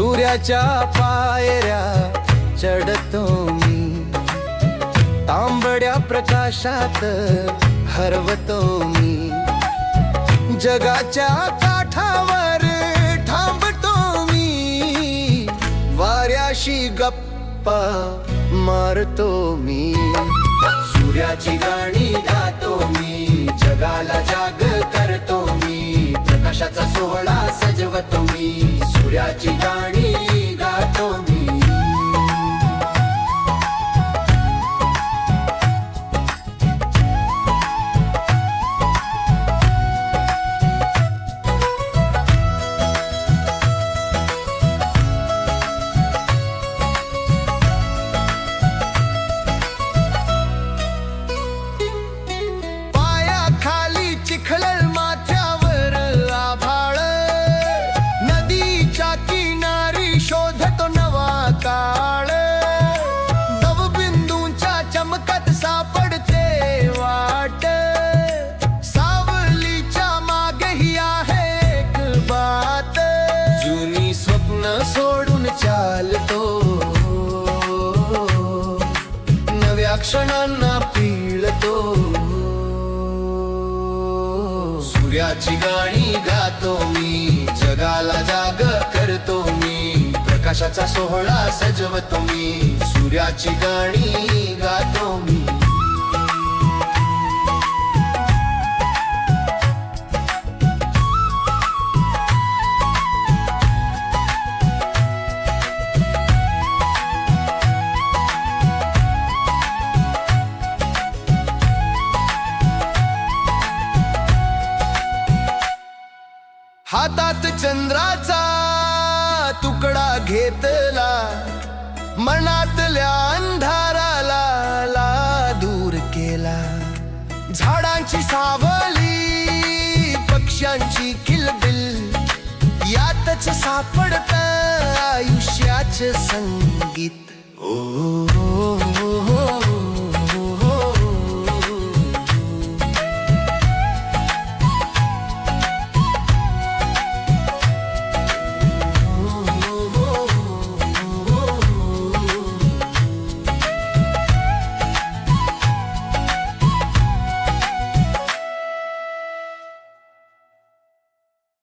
सूर्याच्या पायऱ्या चढतो मी. तांबड्या प्रकाशात हरवतो मी. जगाच्या काठावर थांबतो मी. वाऱ्याशी गप्पा मारतो मी. सूर्याची गाणी क्षणांना पिळतो. सूर्याची गाणी गातो मी जगाला जाग करतो मी प्रकाशाचा सोहळा सजवतो मी. सूर्याची गाणी गातो हातात चंद्राचा तुकडा घेतला मनातल्या अंधाराला ला दूर केला. झाडांची सावली पक्ष्यांची किलबिल यातच सापडत आयुष्याच संगीत. ओ, ओ,